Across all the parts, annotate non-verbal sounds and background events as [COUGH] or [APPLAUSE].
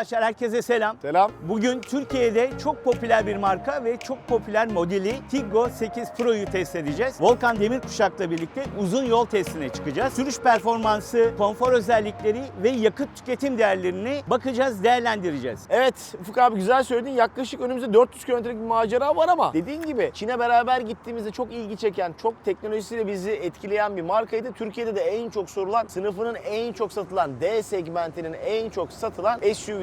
Arkadaşlar herkese selam. Selam. Bugün Türkiye'de çok popüler bir marka ve çok popüler modeli Tiggo 8 Pro'yu test edeceğiz. Volkan Demirkuşak'la birlikte uzun yol testine çıkacağız. Sürüş performansı, konfor özellikleri ve yakıt tüketim değerlerini bakacağız, değerlendireceğiz. Evet Ufuk abi güzel söyledin. Yaklaşık önümüzde 400 kilometrelik bir macera var ama dediğin gibi Çin'e beraber gittiğimizde çok ilgi çeken, çok teknolojisiyle bizi etkileyen bir markaydı. Türkiye'de de en çok sorulan, sınıfının en çok satılan, D segmentinin en çok satılan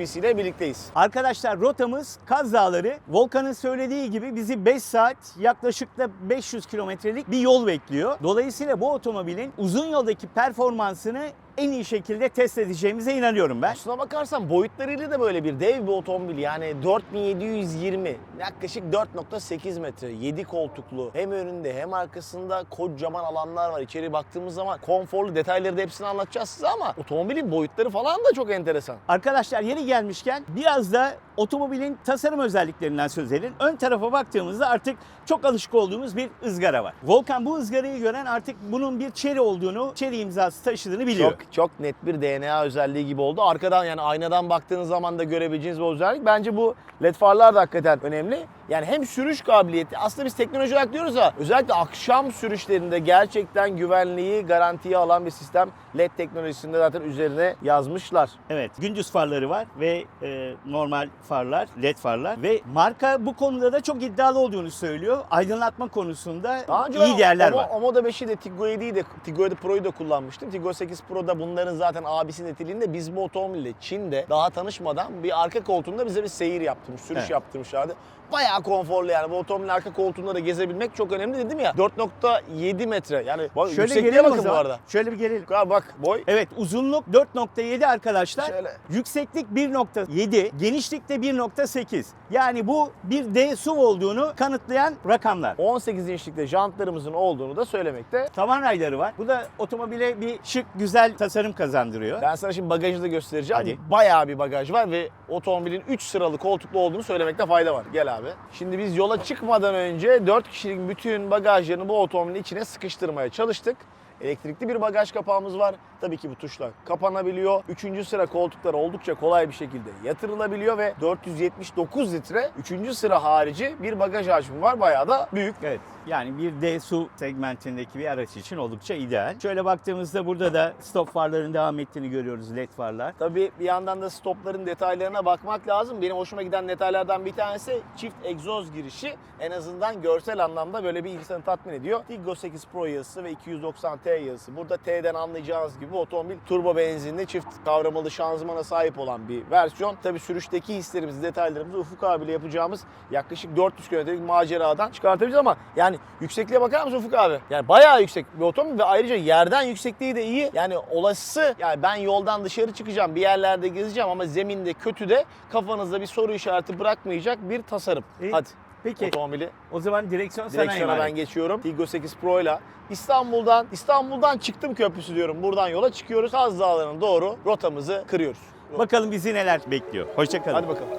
SUV'siyle birlikteyiz. Arkadaşlar rotamız Kaz Dağları. Volkan'ın söylediği gibi bizi 5 saat yaklaşık da 500 kilometrelik bir yol bekliyor. Dolayısıyla bu otomobilin uzun yoldaki performansını en iyi şekilde test edeceğimize inanıyorum ben. Aslına bakarsan boyutlarıyla da böyle bir dev bir otomobil. Yani 4720 yaklaşık 4.8 metre 7 koltuklu hem önünde hem arkasında kocaman alanlar var. İçeri baktığımız zaman konforlu detayları da hepsini anlatacağız size ama otomobilin boyutları falan da çok enteresan. Arkadaşlar yeri gelmişken biraz da otomobilin tasarım özelliklerinden söz edelim. Ön tarafa baktığımızda artık çok alışık olduğumuz bir ızgara var. Volkan bu ızgarayı gören artık bunun bir Chery olduğunu, Chery imzası taşıdığını biliyor. Çok çok net bir DNA özelliği gibi oldu. Arkadan yani aynadan baktığınız zaman da görebileceğiniz bu özellik. Bence bu led farlar da hakikaten önemli. Yani hem sürüş kabiliyeti aslında biz teknoloji olarak diyoruz ama özellikle akşam sürüşlerinde gerçekten güvenliği garantiye alan bir sistem led teknolojisinde zaten üzerine yazmışlar. Evet, gündüz farları var ve e, normal farlar, led farlar ve marka bu konuda da çok iddialı olduğunu söylüyor. Aydınlatma konusunda Daha önce iyi Omo- var. Omoda 5'i de Tiggo 7'yi de Tiggo 7 Pro'yu da kullanmıştım. Tiggo 8 Pro'da bunların zaten abisinin etilinde biz bu otomobille Çin'de daha tanışmadan bir arka koltuğunda bize bir seyir yaptırmış, sürüş Evet. yaptırmışlardı. Bayağı konforlu yani bu otomobilin arka koltuğunda da gezebilmek çok önemli dedim ya. 4.7 metre yani bak, Şöyle yüksekliğe bakın bu arada. Şöyle bir gelelim. Ha, bak boy Evet, uzunluk 4.7 arkadaşlar. Şöyle. Yükseklik 1.7, genişlik de 1.8. Yani bu bir D SUV olduğunu kanıtlayan rakamlar. 18 inçlikte jantlarımızın olduğunu da söylemekte. Tavan rayları var. Bu da otomobile bir şık, güzel tasarım kazandırıyor. Ben sana şimdi bagajı da göstereceğim. Hadi. Bayağı bir bagaj var ve otomobilin 3 sıralı koltuklu olduğunu söylemekte fayda var. Gel abi. Şimdi biz yola çıkmadan önce 4 kişilik bütün bagajlarını bu otomobilin içine sıkıştırmaya çalıştık. Elektrikli bir bagaj kapağımız var. Tabii ki bu tuşla kapanabiliyor. Üçüncü sıra koltuklar oldukça kolay bir şekilde yatırılabiliyor ve 479 litre üçüncü sıra harici bir bagaj hacmi var. Bayağı da büyük. Evet. Yani bir D SUV segmentindeki bir araç için oldukça ideal. Şöyle baktığımızda burada da stop farların devam ettiğini görüyoruz led farlar. Tabii bir yandan da stopların detaylarına bakmak lazım. Benim hoşuma giden detaylardan bir tanesi çift egzoz girişi. En azından görsel anlamda böyle bir insanı tatmin ediyor. Tiggo 8 Pro yazısı ve 290T yazısı. Burada T'den anlayacağınız gibi otomobil turbo benzinli çift kavramalı şanzımana sahip olan bir versiyon. Tabii sürüşteki hislerimizi, detaylarımızı Ufuk abiyle yapacağımız yaklaşık 400 kilometrelik maceradan çıkartabiliriz ama yani yüksekliğe bakar mısın Ufuk abi? Yani bayağı yüksek bir otomobil ve ayrıca yerden yüksekliği de iyi. Yani olası yani ben yoldan dışarı çıkacağım bir yerlerde gezeceğim ama zeminde kötü de kafanızda bir soru işareti bırakmayacak bir tasarım. İyi. Hadi Peki otomobili o zaman direksiyon sana direksiyona ben geçiyorum. Tiggo 8 Pro ile İstanbul'dan İstanbul'dan çıktım köprüsü diyorum. Buradan yola çıkıyoruz. Haz Dağları'na doğru rotamızı kırıyoruz. Bakalım bizi neler bekliyor. Hoşçakalın. Hadi bakalım.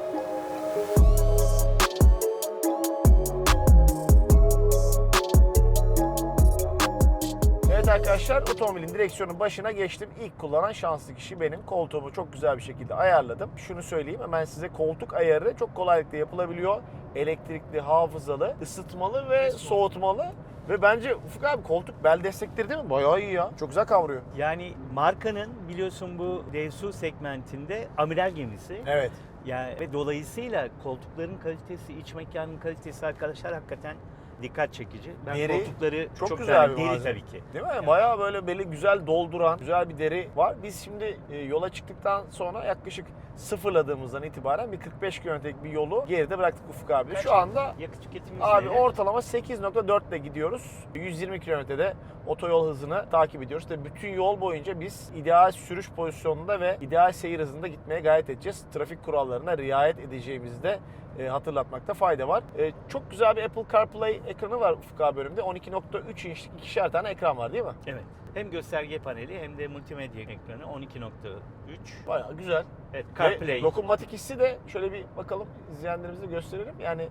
Arkadaşlar otomobilin direksiyonun başına geçtim. İlk kullanan şanslı kişi benim. Koltuğumu çok güzel bir şekilde ayarladım. Şunu söyleyeyim hemen size koltuk ayarı çok kolaylıkla yapılabiliyor. Elektrikli, hafızalı, ısıtmalı ve soğutmalı. Ve bence Ufuk abi koltuk bel destekleri değil mi? Bayağı iyi ya. Çok güzel kavruyor. Yani markanın biliyorsun bu DSU segmentinde amiral gemisi. Evet. Yani ve dolayısıyla koltukların kalitesi, iç mekanın kalitesi arkadaşlar hakikaten dikkat çekici. Ben Deri koltukları çok çok, güzel beğendim. bir Deri tabii ki. Değil mi? Bayağı böyle beli güzel dolduran, güzel bir deri var. Biz şimdi e, yola çıktıktan sonra yaklaşık sıfırladığımızdan itibaren bir 45 kilometrelik bir yolu geride bıraktık Ufuk abi. Kaç? Şu anda Yakıt tüketimi abi üzerine- ortalama 8.4 ile gidiyoruz. 120 kilometrede otoyol hızını takip ediyoruz. Tabii bütün yol boyunca biz ideal sürüş pozisyonunda ve ideal seyir hızında gitmeye gayret edeceğiz. Trafik kurallarına riayet edeceğimizi de e, hatırlatmakta fayda var. E, çok güzel bir Apple CarPlay ekranı var Ufuk abi bölümde. 12.3 inçlik ikişer tane ekran var değil mi? Evet. Hem gösterge paneli hem de multimedya ekranı 12.3. Bayağı güzel. Evet, Ve CarPlay. dokunmatik hissi de şöyle bir bakalım izleyenlerimize gösterelim. Yani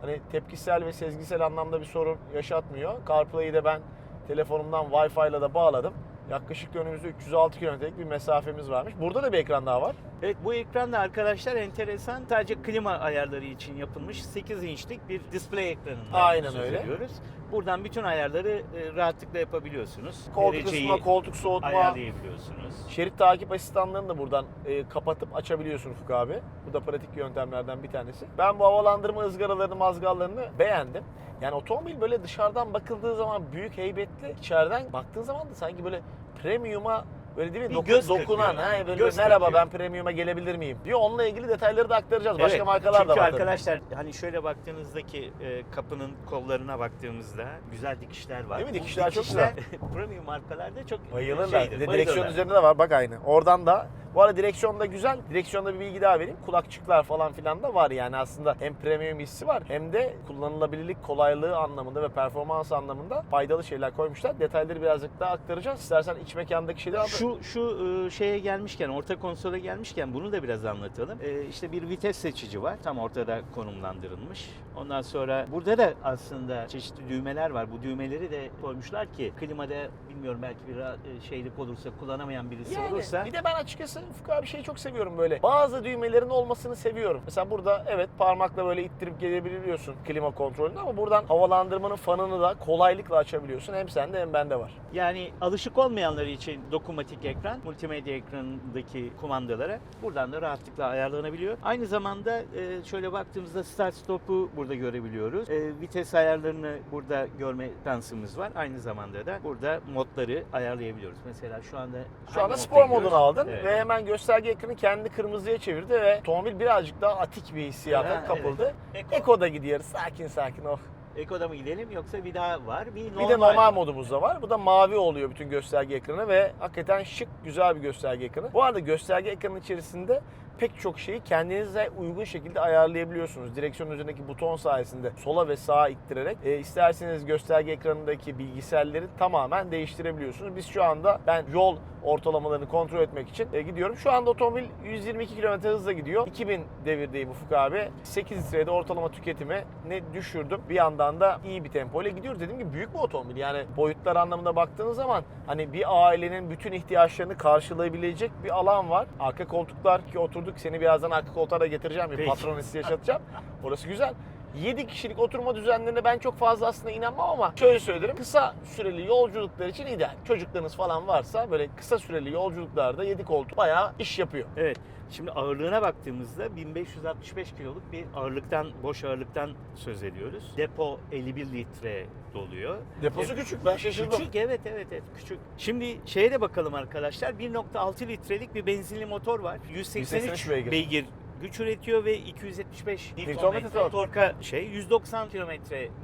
hani tepkisel ve sezgisel anlamda bir sorun yaşatmıyor. CarPlay'i de ben telefonumdan Wi-Fi ile de bağladım. Yaklaşık önümüzde 306 kilometrelik bir mesafemiz varmış. Burada da bir ekran daha var. Evet bu ekran da arkadaşlar enteresan. Sadece klima ayarları için yapılmış 8 inçlik bir display ekranından Aynen söz öyle. ediyoruz. Buradan bütün ayarları e, rahatlıkla yapabiliyorsunuz. Koltuk Dereceyi ısıtma, koltuk soğutma, ayarlayabiliyorsunuz. şerit takip asistanlarını da buradan e, kapatıp açabiliyorsun Ufuk abi. Bu da pratik yöntemlerden bir tanesi. Ben bu havalandırma ızgaralarını, mazgallarını beğendim. Yani otomobil böyle dışarıdan bakıldığı zaman büyük, heybetli. İçeriden baktığın zaman da sanki böyle premium'a böyle değil mi? Bir göz dokunan. Ha, böyle Göz merhaba kırpıyor. ben premium'a gelebilir miyim? diyor. Onunla ilgili detayları da aktaracağız. Başka Evet, markalar çünkü da var. tabii. arkadaşlar hani şöyle baktığınızdaki e, kapının kollarına baktığımızda güzel dikişler var. Değil mi? Bu Dikişler çok [LAUGHS] premium markalarda çok Bayılırlar. şeydir, direksiyon üzerinde de var bak aynı. Oradan da bu arada direksiyon da güzel. Direksiyonda bir bilgi daha vereyim. Kulakçıklar falan filan da var yani aslında hem premium hissi var hem de kullanılabilirlik kolaylığı anlamında ve performans anlamında faydalı şeyler koymuşlar. Detayları birazcık daha aktaracağız. İstersen iç mekandaki şeyleri anlat. Şu şu e, şeye gelmişken, orta konsola gelmişken bunu da biraz anlatalım. E, işte bir vites seçici var. Tam ortada konumlandırılmış. Ondan sonra burada da aslında çeşitli düğmeler var. Bu düğmeleri de koymuşlar ki klimada bilmiyorum belki bir e, şeylik olursa kullanamayan birisi Yani olursa bir de ben açıkçası Ufuk abi şeyi çok seviyorum böyle. Bazı düğmelerin olmasını seviyorum. Mesela burada evet parmakla böyle ittirip gelebiliyorsun klima kontrolünü ama buradan havalandırmanın fanını da kolaylıkla açabiliyorsun. Hem sende hem bende var. Yani alışık olmayanlar için dokunmatik ekran, multimedya ekranındaki kumandalara buradan da rahatlıkla ayarlanabiliyor. Aynı zamanda e, şöyle baktığımızda start stop'u burada görebiliyoruz. E, Vites ayarlarını burada görme şansımız var. Aynı zamanda da burada modları ayarlayabiliyoruz. Mesela şu anda Şu anda spor modunu aldın Evet. ve hemen gösterge ekranı kendini kırmızıya çevirdi ve otomobil birazcık daha atik bir hissiyata Ha, kapıldı. Eko. Eko'da gidiyoruz sakin sakin oh. Eko'da mı gidelim yoksa bir daha var? Bir, Bir de normal modumuz da var. Bu da mavi oluyor bütün gösterge ekranı ve hakikaten şık güzel bir gösterge ekranı. Bu arada gösterge ekranı içerisinde pek çok şeyi kendinize uygun şekilde ayarlayabiliyorsunuz. Direksiyon üzerindeki buton sayesinde sola ve sağa ittirerek e, isterseniz gösterge ekranındaki bilgisayarları tamamen değiştirebiliyorsunuz. Biz şu anda ben yol ortalamalarını kontrol etmek için e, gidiyorum. Şu anda otomobil 122 km hızla gidiyor. 2000 devirdeyim Ufuk abi. 8 litrede ortalama tüketimi ne düşürdüm. Bir yandan da iyi bir tempo ile gidiyoruz. Dediğim gibi büyük bir otomobil. Yani boyutlar anlamında baktığınız zaman hani bir ailenin bütün ihtiyaçlarını karşılayabilecek bir alan var. Arka koltuklar ki oturduk. Seni birazdan arka koltuğa da getireceğim. Bir Peki. patron hissi yaşatacağım. Orası güzel. 7 kişilik oturma düzenlerine ben çok fazla aslında inanmam ama şöyle söylerim. Kısa süreli yolculuklar için ideal. Çocuklarınız falan varsa böyle kısa süreli yolculuklarda 7 koltuk bayağı iş yapıyor. Evet. Şimdi ağırlığına baktığımızda 1565 kiloluk bir ağırlıktan, boş ağırlıktan söz ediyoruz. Depo 51 litre doluyor. Deposu küçük ben şaşırdım. Küçük evet evet evet küçük. Şimdi şeye de bakalım arkadaşlar. 1.6 litrelik bir benzinli motor var. 183 183 beygir. beygir. güç üretiyor ve 275 Newtonmetre Nm tork. torka şey 190 km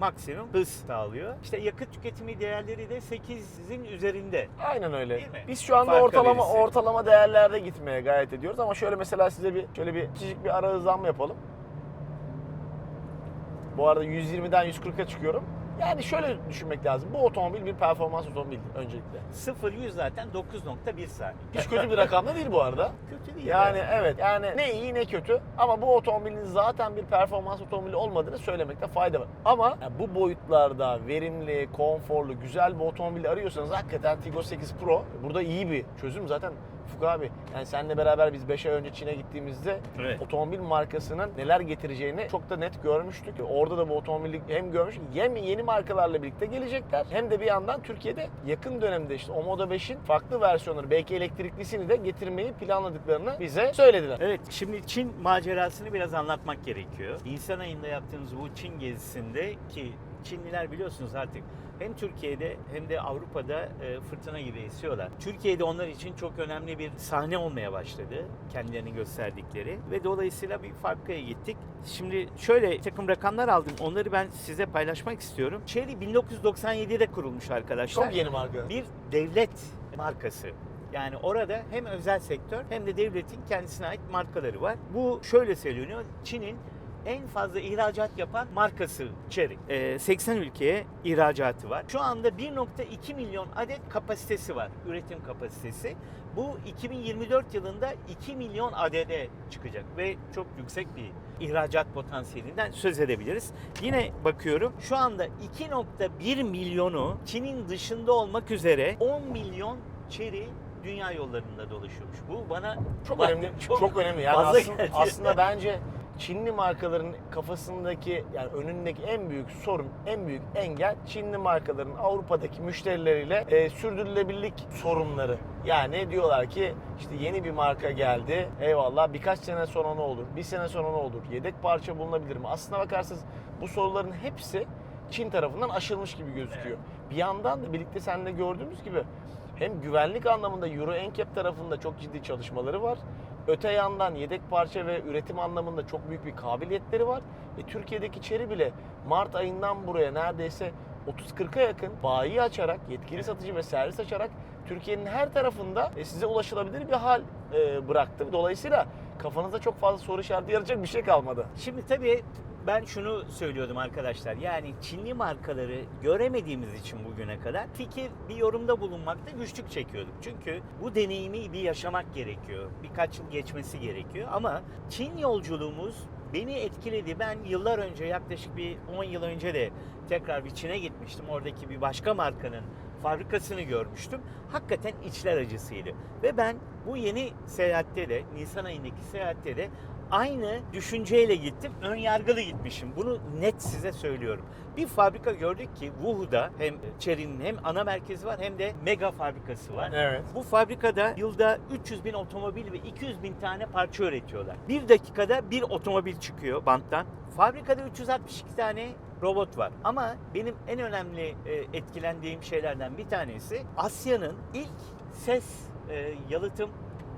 maksimum hız sağlıyor. İşte yakıt tüketimi değerleri de 8'in üzerinde. Aynen öyle. Değil mi? Biz şu anda Farka ortalama verirse. ortalama değerlerde gitmeye gayret ediyoruz ama şöyle mesela size bir şöyle bir küçücük bir ara hızlanma yapalım. Bu arada 120'den 140'a çıkıyorum. Yani şöyle düşünmek lazım. Bu otomobil bir performans otomobili öncelikle. 0-100 zaten 9.1 saniye. Hiç kötü bir rakam da değil bu arada. [LAUGHS] Kötü değil. Yani evet yani ne iyi ne kötü ama bu otomobilin zaten bir performans otomobili olmadığını söylemekte fayda var. Ama yani bu boyutlarda verimli, konforlu, güzel bir otomobil arıyorsanız hakikaten Tiggo 8 Pro burada iyi bir çözüm zaten. Ufuk abi yani seninle beraber biz 5 ay önce Çin'e gittiğimizde Evet. otomobil markasının neler getireceğini çok da net görmüştük. Orada da bu otomobili hem görmüş hem yeni markalarla birlikte gelecekler hem de bir yandan Türkiye'de yakın dönemde işte Omoda 5'in farklı versiyonları belki elektriklisini de getirmeyi planladıklarını bize söylediler. Evet, şimdi Çin macerasını biraz anlatmak gerekiyor. Nisan ayında yaptığımız bu Çin gezisinde ki Çinliler biliyorsunuz artık hem Türkiye'de hem de Avrupa'da e, fırtına gibi esiyorlar. Türkiye'de onlar için çok önemli bir sahne olmaya başladı. Kendilerini gösterdikleri ve dolayısıyla bir fabrikaya gittik. Şimdi şöyle takım rakamlar aldım. Onları ben size paylaşmak istiyorum. Chery 1997'de kurulmuş arkadaşlar Çok yeni marka. bir devlet markası. Yani orada hem özel sektör hem de devletin kendisine ait markaları var. Bu şöyle söyleniyor. Çin'in en fazla ihracat yapan markası Chery. Ee, 80 ülkeye ihracatı var. Şu anda 1.2 milyon adet kapasitesi var. Üretim kapasitesi. Bu 2024 yılında 2 milyon adede çıkacak ve çok yüksek bir ihracat potansiyelinden söz edebiliriz. Yine bakıyorum şu anda 2.1 milyonu Çin'in dışında olmak üzere 10 milyon Chery dünya yollarında dolaşıyormuş. Bu bana Çok bak- önemli. Çok, önemli. Yani fazla aslında, aslında bence Çinli markaların kafasındaki yani önündeki en büyük sorun, en büyük engel Çinli markaların Avrupa'daki müşterileriyle e, sürdürülebilirlik sorunları. Yani diyorlar ki işte yeni bir marka geldi. Eyvallah birkaç sene sonra ne olur? Bir sene sonra ne olur? Yedek parça bulunabilir mi? Aslına bakarsanız bu soruların hepsi Çin tarafından aşılmış gibi gözüküyor. Bir yandan da birlikte seninle gördüğümüz gibi hem güvenlik anlamında Euro NCAP tarafında çok ciddi çalışmaları var. Öte yandan yedek parça ve üretim anlamında çok büyük bir kabiliyetleri var. Ve Türkiye'deki Chery bile Mart ayından buraya neredeyse 30-40'a yakın bayi açarak, yetkili satıcı ve servis açarak Türkiye'nin her tarafında e, size ulaşılabilir bir hal e, bıraktı. Dolayısıyla kafanızda çok fazla soru işareti yaratacak bir şey kalmadı. Şimdi tabii ben şunu söylüyordum arkadaşlar. Yani Çinli markaları göremediğimiz için bugüne kadar fikir bir yorumda bulunmakta güçlük çekiyorduk. Çünkü bu deneyimi bir yaşamak gerekiyor. Birkaç yıl geçmesi gerekiyor. Ama Çin yolculuğumuz beni etkiledi. Ben yıllar önce yaklaşık bir 10 yıl önce de tekrar bir Çin'e gitmiştim. Oradaki bir başka markanın fabrikasını görmüştüm. Hakikaten içler acısıydı. Ve ben bu yeni seyahatte de, Nisan ayındaki seyahatte de aynı düşünceyle gittim. Ön yargılı gitmişim. Bunu net size söylüyorum. Bir fabrika gördük ki Wuhu'da hem Chery'nin hem ana merkezi var hem de mega fabrikası var. Evet. Bu fabrikada yılda 300 bin otomobil ve 200 bin tane parça üretiyorlar. Bir dakikada bir otomobil çıkıyor banttan. Fabrikada 362 tane robot var. Ama benim en önemli e, etkilendiğim şeylerden bir tanesi Asya'nın ilk ses e, yalıtım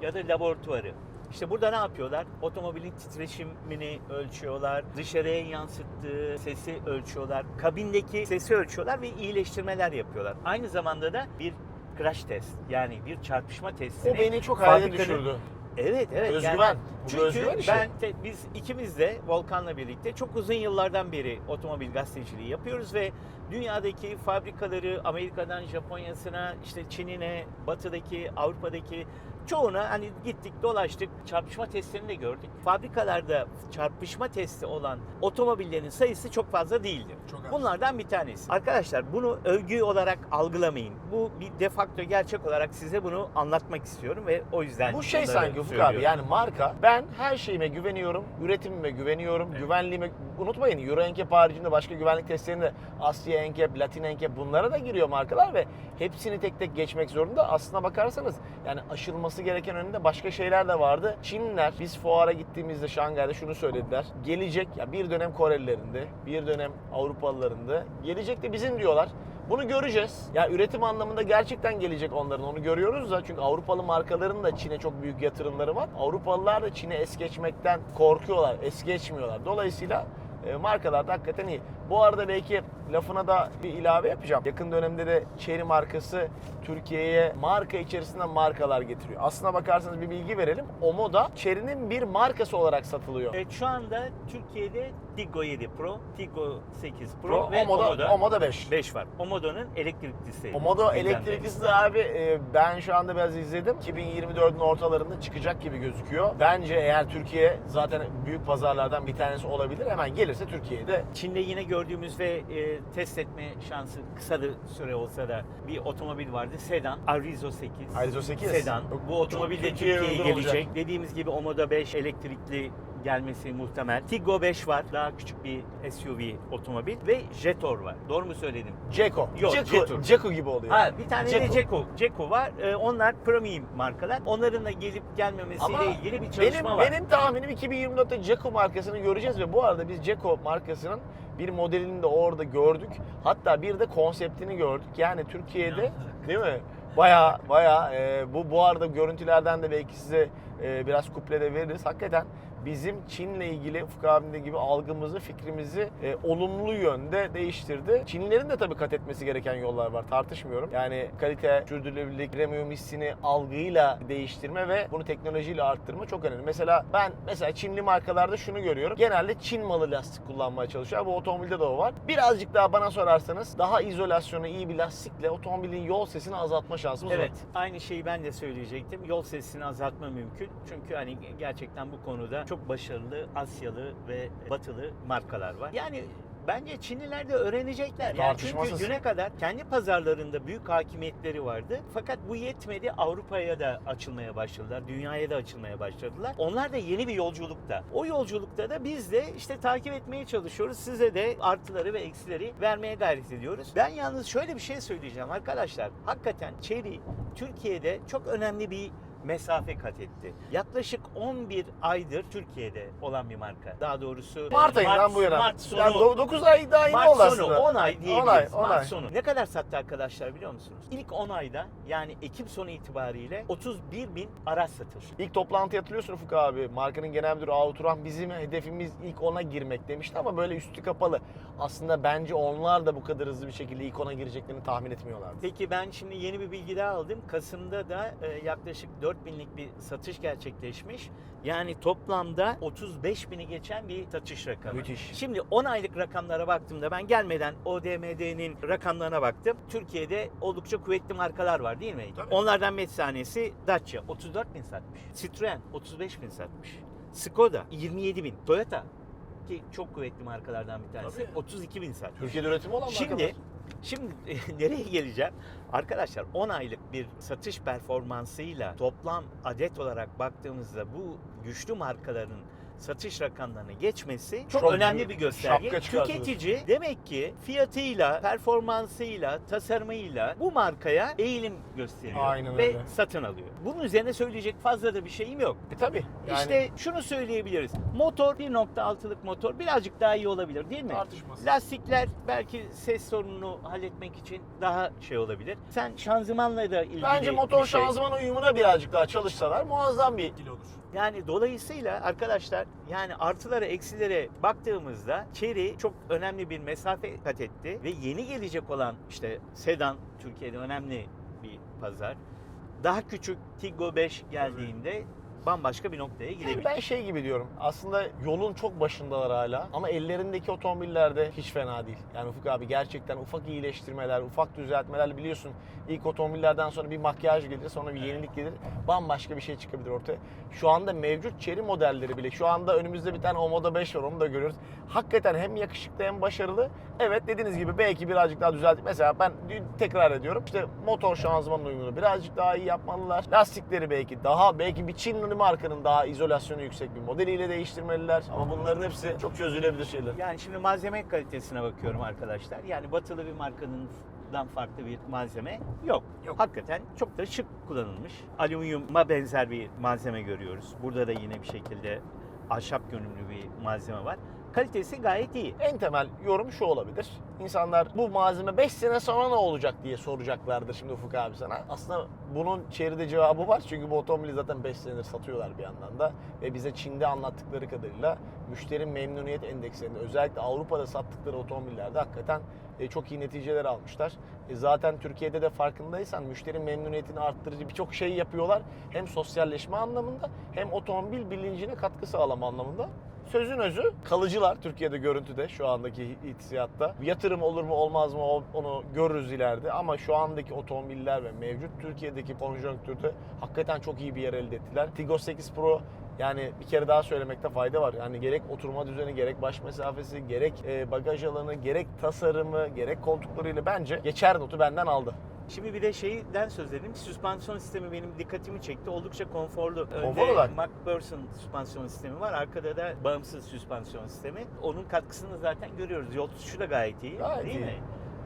ya da laboratuvarı. İşte burada ne yapıyorlar? Otomobilin titreşimini ölçüyorlar, dışarıya yansıttığı sesi ölçüyorlar, kabindeki sesi ölçüyorlar ve iyileştirmeler yapıyorlar. Aynı zamanda da bir crash test yani bir çarpışma testini O beni çok fabrikanın- düşürdü. Evet evet. Özgüven. Bu çünkü özgüven işi. ben te- biz ikimiz de Volkan'la birlikte çok uzun yıllardan beri otomobil gazeteciliği yapıyoruz ve dünyadaki fabrikaları Amerika'dan Japonya'sına işte Çin'ine, batıdaki, Avrupa'daki çoğuna hani gittik dolaştık çarpışma testlerini de gördük. Fabrikalarda çarpışma testi olan otomobillerin sayısı çok fazla değildir. Çok az. Bunlardan bir tanesi. Arkadaşlar bunu övgü olarak algılamayın. Bu bir defakto gerçek olarak size bunu anlatmak istiyorum ve o yüzden Bu şey bunları sanki Ufuk söylüyorum. abi yani marka ben her şeyime güveniyorum, üretimime güveniyorum, güvenliğime unutmayın Euro NCAP haricinde başka güvenlik testlerinde Asya NCAP, Latin NCAP bunlara da giriyor markalar ve hepsini tek tek geçmek zorunda. Aslına bakarsanız yani aşılması gereken önünde başka şeyler de vardı. Çinliler biz fuara gittiğimizde Şangay'da şunu söylediler. Gelecek ya bir dönem Korelilerinde, bir dönem Avrupalılarında gelecek de bizim diyorlar. Bunu göreceğiz. Ya üretim anlamında gerçekten gelecek onların. Onu görüyoruz da çünkü Avrupalı markaların da Çin'e çok büyük yatırımları var. Avrupalılar da Çin'e es geçmekten korkuyorlar, es geçmiyorlar. Dolayısıyla e, markalar da hakikaten iyi. Bu arada belki lafına da bir ilave yapacağım. Yakın dönemde de Chery markası Türkiye'ye marka içerisinden markalar getiriyor. Aslına bakarsanız bir bilgi verelim. Omoda Chery'nin bir markası olarak satılıyor. Evet şu anda Türkiye'de Tiggo 7 Pro, Tiggo 8 Pro, Pro, ve Omoda, Omoda, Omoda 5. 5 var. Omodo'nun elektriklisi. Gündemde. elektriklisi de abi e, ben şu anda biraz izledim. 2024'ün ortalarında çıkacak gibi gözüküyor. Bence eğer Türkiye zaten büyük pazarlardan bir tanesi olabilir. Hemen gelirse Türkiye'de Çin'de yine gördüğümüz ve e, test etme şansı kısa da süre olsa da bir otomobil vardı. Sedan, Arizo 8. Arizo 8. Sedan. Bu otomobil de Türkiye'ye gelecek. olacak. Dediğimiz gibi Omoda 5 elektrikli gelmesi muhtemel. Tiggo 5 var. Daha küçük bir SUV otomobil ve Jetor var. Doğru mu söyledim? Ceko. Yok, Ceko, Jetur. Ceko gibi oluyor. Ha bir tane de Ceko. Ceko. Ceko var. Ee, onlar premium markalar. Onların da gelip gelmemesiyle Ama ilgili bir çalışma benim, var. benim tahminim 2024'te Ceko markasını göreceğiz ve bu arada biz Ceko markasının bir modelini de orada gördük. Hatta bir de konseptini gördük. Yani Türkiye'de değil mi? Baya baya e, bu bu arada görüntülerden de belki size e, biraz kuple de veririz. Hakikaten bizim Çin'le ilgili Ufuk abinin de gibi algımızı, fikrimizi e, olumlu yönde değiştirdi. Çinlilerin de tabii kat etmesi gereken yollar var tartışmıyorum. Yani kalite, sürdürülebilirlik, premium hissini algıyla değiştirme ve bunu teknolojiyle arttırma çok önemli. Mesela ben mesela Çinli markalarda şunu görüyorum. Genelde Çin malı lastik kullanmaya çalışıyor. Bu otomobilde de o var. Birazcık daha bana sorarsanız daha izolasyonu iyi bir lastikle otomobilin yol sesini azaltma şansımız Evet, var. aynı şeyi ben de söyleyecektim. Yol sesini azaltma mümkün. Çünkü hani gerçekten bu konuda çok başarılı Asyalı ve Batılı markalar var. Yani bence Çinliler de öğrenecekler. Yani çünkü düne kadar kendi pazarlarında büyük hakimiyetleri vardı. Fakat bu yetmedi. Avrupa'ya da açılmaya başladılar. Dünyaya da açılmaya başladılar. Onlar da yeni bir yolculukta. O yolculukta da biz de işte takip etmeye çalışıyoruz. Size de artıları ve eksileri vermeye gayret ediyoruz. Ben yalnız şöyle bir şey söyleyeceğim arkadaşlar. Hakikaten Chery Türkiye'de çok önemli bir mesafe kat etti. Yaklaşık 11 aydır Türkiye'de olan bir marka. Daha doğrusu Mart ayından bu yana. Mart sonu. Yani 9 ay daha yeni Mart oldu sonu aslında. 10 ay 10 diyebiliriz. ay, 10 Mart ay. sonu. Ne kadar sattı arkadaşlar biliyor musunuz? İlk 10 ayda yani Ekim sonu itibariyle 31 bin araç satıldı. İlk toplantıya hatırlıyorsun Ufuk abi. Markanın genel müdürü Ahu Turan bizim hedefimiz ilk 10'a girmek demişti ama böyle üstü kapalı. Aslında bence onlar da bu kadar hızlı bir şekilde ilk 10'a gireceklerini tahmin etmiyorlardı. Peki ben şimdi yeni bir bilgi daha aldım. Kasım'da da e, yaklaşık 4 binlik bir satış gerçekleşmiş. Yani toplamda 35 bini geçen bir satış rakamı. Müthiş. Şimdi 10 aylık rakamlara baktığımda ben gelmeden ODMD'nin rakamlarına baktım. Türkiye'de oldukça kuvvetli markalar var değil mi? Tabii. Onlardan bir tanesi Dacia 34 bin satmış. Citroen 35 bin satmış. Skoda 27 bin. Toyota ki çok kuvvetli markalardan bir tanesi Tabii. 32 bin satmış. Türkiye'de üretimi olan Şimdi markalar. Şimdi [LAUGHS] nereye geleceğim? Arkadaşlar 10 aylık bir satış performansıyla toplam adet olarak baktığımızda bu güçlü markaların satış rakamlarını geçmesi çok, Çok önemli bir gösterge. Tüketici demek ki fiyatıyla, performansıyla, tasarımıyla bu markaya eğilim gösteriyor Aynen ve öyle. satın alıyor. Bunun üzerine söyleyecek fazla da bir şeyim yok. E tabii. Yani İşte şunu söyleyebiliriz. Motor 1.6'lık motor birazcık daha iyi olabilir değil mi? tartışmasız. Lastikler belki ses sorununu halletmek için daha şey olabilir. Sen şanzımanla da ilgili Bence motor şey. şanzıman uyumuna birazcık daha çalışsalar muazzam bir ikili olur. Yani dolayısıyla arkadaşlar yani artılara eksilere baktığımızda Chery çok önemli bir mesafe kat etti ve yeni gelecek olan işte sedan Türkiye'de önemli bir pazar. Daha küçük Tiggo 5 geldiğinde bambaşka bir noktaya gidebilir. ben şey gibi diyorum. Aslında yolun çok başındalar hala ama ellerindeki otomobillerde hiç fena değil. Yani Ufuk abi gerçekten ufak iyileştirmeler, ufak düzeltmeler biliyorsun. İlk otomobillerden sonra bir makyaj gelir, sonra bir yenilik gelir. Bambaşka bir şey çıkabilir ortaya. Şu anda mevcut Chery modelleri bile. Şu anda önümüzde bir tane Omoda 5 var onu da görüyoruz. Hakikaten hem yakışıklı hem başarılı. Evet dediğiniz gibi belki birazcık daha düzelt. Mesela ben tekrar ediyorum. İşte motor şanzıman uyumunu birazcık daha iyi yapmalılar. Lastikleri belki daha belki bir Çinli markanın daha izolasyonu yüksek bir modeliyle değiştirmeliler. Ama bunların hepsi çok çözülebilir şeyler. Yani şimdi malzeme kalitesine bakıyorum arkadaşlar. Yani batılı bir markanın dan farklı bir malzeme yok. Yok. Hakikaten çok da şık kullanılmış. Alüminyuma benzer bir malzeme görüyoruz. Burada da yine bir şekilde ahşap görünümlü bir malzeme var. Kalitesi gayet iyi. En temel yorum şu olabilir. İnsanlar bu malzeme 5 sene sonra ne olacak diye soracaklardır şimdi Ufuk abi sana. Aslında bunun çevrede cevabı var. Çünkü bu otomobili zaten 5 senedir satıyorlar bir yandan da. Ve bize Çin'de anlattıkları kadarıyla müşteri memnuniyet endekslerinde özellikle Avrupa'da sattıkları otomobillerde hakikaten e, çok iyi neticeler almışlar. E, zaten Türkiye'de de farkındaysan müşteri memnuniyetini arttırıcı birçok şey yapıyorlar. Hem sosyalleşme anlamında hem otomobil bilincine katkı sağlama anlamında. Sözün özü kalıcılar Türkiye'de görüntüde şu andaki hissiyatta. Yatırım olur mu olmaz mı onu görürüz ileride ama şu andaki otomobiller ve mevcut Türkiye'deki konjonktürde hakikaten çok iyi bir yer elde ettiler. Tiggo 8 Pro yani bir kere daha söylemekte fayda var. Yani gerek oturma düzeni, gerek baş mesafesi, gerek e, bagaj alanı, gerek tasarımı, gerek koltuklarıyla bence geçer notu benden aldı. Şimdi bir de şeyden söz edelim. Süspansiyon sistemi benim dikkatimi çekti. Oldukça konforlu. Da. Önde MacPherson süspansiyon sistemi var. Arkada da bağımsız süspansiyon sistemi. Onun katkısını zaten görüyoruz. Yol tutuşu da gayet iyi. Gayet değil iyi. mi?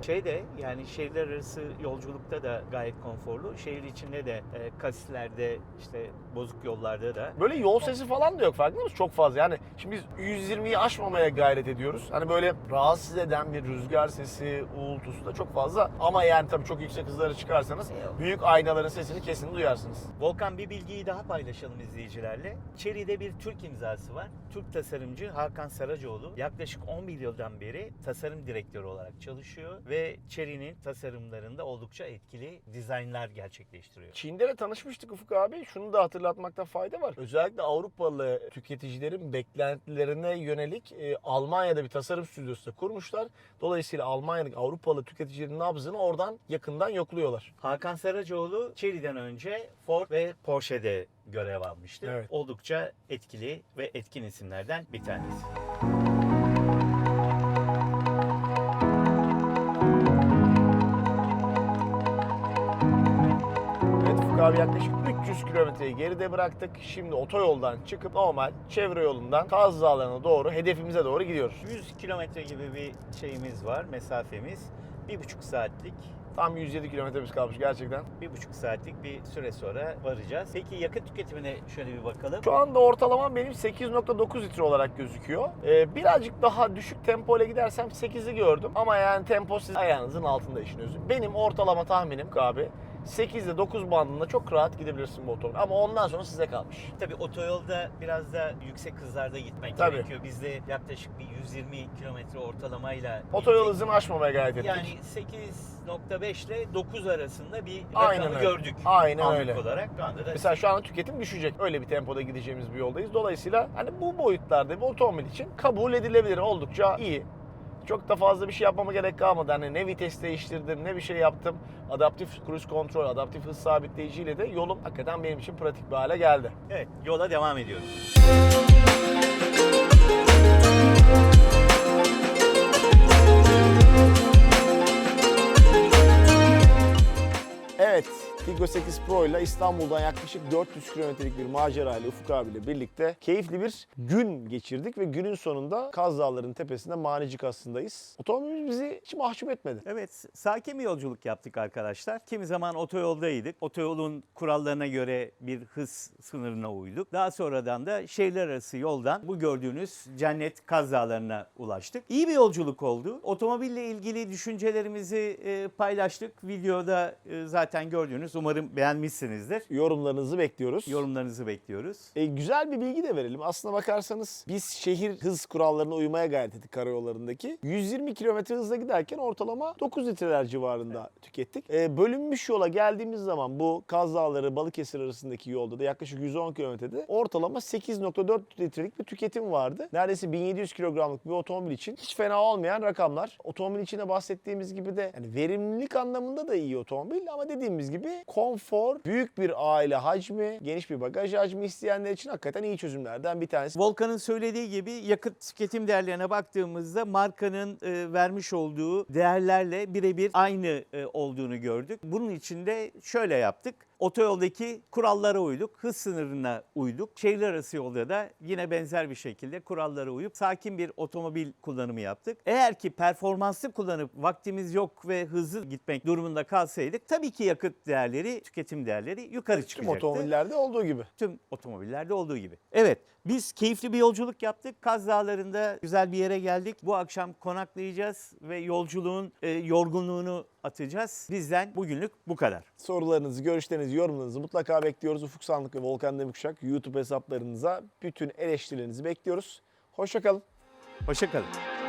Şey de yani şehirler arası yolculukta da gayet konforlu. Şehir içinde de e, kasislerde işte bozuk yollarda da Böyle yol sesi falan da yok farkında mısın? Çok fazla. Yani şimdi biz 120'yi aşmamaya gayret ediyoruz. Hani böyle rahatsız eden bir rüzgar sesi, uğultusu da çok fazla. Ama yani tabii çok yüksek hızlara çıkarsanız büyük aynaların sesini kesin duyarsınız. Volkan bir bilgiyi daha paylaşalım izleyicilerle. Chery'de bir Türk imzası var. Türk tasarımcı Hakan Saracoğlu yaklaşık 11 yıldan beri tasarım direktörü olarak çalışıyor ve Chery'nin tasarımlarında oldukça etkili dizaynlar gerçekleştiriyor. Çin'de de tanışmıştık Ufuk abi. Şunu da hatırlatmakta fayda var. Özellikle Avrupalı tüketicilerin beklentilerine yönelik e, Almanya'da bir tasarım stüdyosu da kurmuşlar. Dolayısıyla Almanya'daki Avrupalı tüketicilerin nabzını oradan yakından yokluyorlar. Hakan Saracoğlu Chery'den önce Ford ve Porsche'de görev almıştı. Evet. Oldukça etkili ve etkin isimlerden bir tanesi. Abi yaklaşık 300 kilometreyi geride bıraktık. Şimdi otoyoldan çıkıp normal çevre yolundan Kaz Dağları'na doğru hedefimize doğru gidiyoruz. 100 kilometre gibi bir şeyimiz var, mesafemiz. Bir buçuk saatlik, Tam 107 kilometremiz kalmış gerçekten. bir buçuk saatlik bir süre sonra varacağız. Peki yakıt tüketimine şöyle bir bakalım. Şu anda ortalamam benim 8.9 litre olarak gözüküyor. Ee, birazcık daha düşük tempo ile gidersem 8'i gördüm. Ama yani tempo siz ayağınızın altında işin özü. Benim ortalama tahminim abi 8 ile 9 bandında çok rahat gidebilirsin bu otomobil. Ama ondan sonra size kalmış. Tabii otoyolda biraz da yüksek hızlarda gitmek Tabii. gerekiyor. Bizde yaklaşık bir 120 kilometre ortalamayla Otoyol hızını aşmamaya gayret ettik. Yani 8.5 ile 9 arasında bir Aynen rakamı öyle. gördük. Aynen anlık öyle. olarak. Şu anda da Mesela şu anda tüketim düşecek. Öyle bir tempoda gideceğimiz bir yoldayız. Dolayısıyla hani bu boyutlarda bir otomobil için kabul edilebilir. Oldukça iyi. Çok da fazla bir şey yapmama gerek kalmadı. Hani ne vites değiştirdim, ne bir şey yaptım. Adaptif cruise kontrol, adaptif hız sabitleyiciyle de yolum hakikaten benim için pratik bir hale geldi. Evet, yola devam ediyoruz. Tiggo 8 Pro ile İstanbul'dan yaklaşık 400 kilometrelik bir macera ile Ufuk abiyle birlikte keyifli bir gün geçirdik ve günün sonunda Kaz Dağları'nın tepesinde Manecik aslındayız. Otomobilimiz bizi hiç mahcup etmedi. Evet, sakin bir yolculuk yaptık arkadaşlar. Kimi zaman otoyoldaydık. Otoyolun kurallarına göre bir hız sınırına uyduk. Daha sonradan da şehirler arası yoldan bu gördüğünüz cennet Kaz Dağları'na ulaştık. İyi bir yolculuk oldu. Otomobille ilgili düşüncelerimizi e, paylaştık. Videoda e, zaten gördüğünüz umarım beğenmişsinizdir. Yorumlarınızı bekliyoruz. Yorumlarınızı bekliyoruz. E, güzel bir bilgi de verelim. Aslına bakarsanız biz şehir hız kurallarına uymaya gayret ettik karayollarındaki. 120 kilometre hızla giderken ortalama 9 litreler civarında tükettik. E, bölünmüş yola geldiğimiz zaman bu Kaz Dağları Balıkesir arasındaki yolda da yaklaşık 110 kilometrede ortalama 8.4 litrelik bir tüketim vardı. Neredeyse 1700 kilogramlık bir otomobil için hiç fena olmayan rakamlar. Otomobil içinde bahsettiğimiz gibi de yani verimlilik anlamında da iyi otomobil ama dediğimiz gibi konfor, büyük bir aile hacmi, geniş bir bagaj hacmi isteyenler için hakikaten iyi çözümlerden bir tanesi. Volkan'ın söylediği gibi yakıt tüketim değerlerine baktığımızda markanın e, vermiş olduğu değerlerle birebir aynı e, olduğunu gördük. Bunun için de şöyle yaptık. Otoyoldaki kurallara uyduk, hız sınırına uyduk. Şehirler arası yolda da yine benzer bir şekilde kurallara uyup sakin bir otomobil kullanımı yaptık. Eğer ki performanslı kullanıp vaktimiz yok ve hızlı gitmek durumunda kalsaydık tabii ki yakıt değerleri, tüketim değerleri yukarı Tüm çıkacaktı. otomobillerde olduğu gibi. Tüm otomobillerde olduğu gibi. Evet, biz keyifli bir yolculuk yaptık. Kaz Dağları'nda güzel bir yere geldik. Bu akşam konaklayacağız ve yolculuğun e, yorgunluğunu atacağız. Bizden bugünlük bu kadar. Sorularınızı, görüşlerinizi, yorumlarınızı mutlaka bekliyoruz. Ufuk Sandık ve Volkan Demirkuşak YouTube hesaplarınıza bütün eleştirilerinizi bekliyoruz. Hoşçakalın. Hoşçakalın.